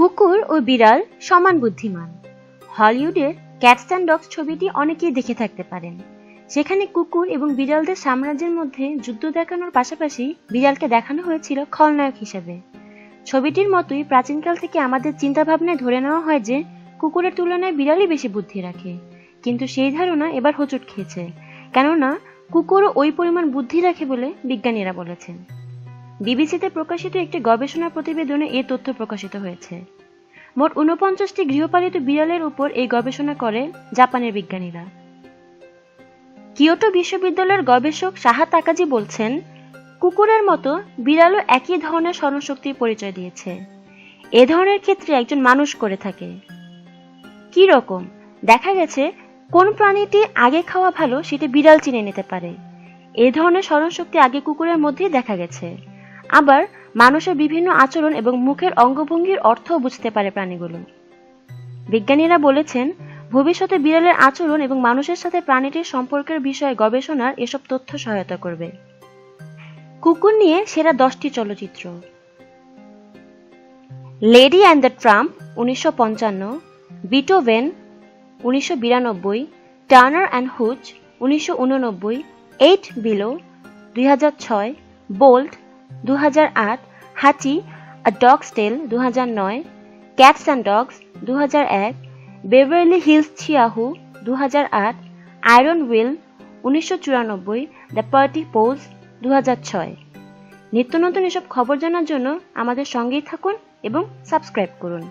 কুকুর ও বিড়াল সমান বুদ্ধিমান। হলিউডের ক্যাটস অ্যান্ড ডগস ছবিটি অনেকেই দেখে থাকতে পারেন। সেখানে কুকুর এবং বিড়ালদের সাম্রাজ্যের মধ্যে যুদ্ধ দেখানোর পাশাপাশি বিড়ালকে দেখানো হয়েছিল খলনায়ক হিসেবে। ছবিটির মতোই প্রাচীনকাল থেকে আমাদের চিন্তাভাবনায় ধরে নেওয়া হয় যে, কুকুরের তুলনায় বিড়ালই বেশি বুদ্ধি রাখে। কিন্তু সেই ধারণা এবার হোঁচট খেয়েছে। কেননা, কুকুরও ওই পরিমাণ বুদ্ধি রাখে বলে বিজ্ঞানীরা বলেছেন। বিবিসিতে প্রকাশিত একটি গবেষণা প্রতিবেদনে এ তথ্য প্রকাশিত হয়েছে। মোট ঊনপঞ্চাশটি গৃহপালিত বিড়ালের উপর এই গবেষণা করে জাপানের বিজ্ঞানীরা। কিয়োটো বিশ্ববিদ্যালয়ের গবেষক সাহা তাকাজি বলছেন, কুকুরের মতো বিড়ালও একই ধরনের স্মরণশক্তির পরিচয় দিয়েছে। এ ধরনের ক্ষেত্রে একজন মানুষ করে থাকে। কি রকম? দেখা গেছে, কোন প্রাণীটি আগে খাওয়া ভালো সেটি বিড়াল চিনে নিতে পারে। এ ধরনের স্মরণশক্তি আগে কুকুরের মধ্যেই দেখা গেছে। আবার মানুষের বিভিন্ন আচরণ এবং মুখের অঙ্গভঙ্গির অর্থও বুঝতে পারে প্রাণীগুলো। বিজ্ঞানীরা বলেছেন, ভবিষ্যতে বিড়ালের আচরণ এবং মানুষের সাথে প্রাণীটির সম্পর্কের বিষয়ে গবেষণার এসব তথ্য সহায়তা করবে। কুকুর নিয়ে সেরা দশটি চলচ্চিত্র। লেডি অ্যান্ড দ্য ট্রাম্প, উনিশশো পঞ্চান্ন, বিটোভেন, উনিশশো বিরানব্বই, টার্নার অ্যান্ড হুচ, উনিশশো উননব্বই, এইট বিলো, দুই হাজার ছয়, বোল্ট দু হাচি a dog's tale two cats and dogs two Beverly Hills Chihuahua দু হাজার আট আয়রন উইল উনিশশো চুরানব্বই দ্য পার্টি পোজ দু হাজার ছয়। নিত্য নতুন এসব খবর জানার জন্য আমাদের সঙ্গেই থাকুন এবং সাবস্ক্রাইব করুন।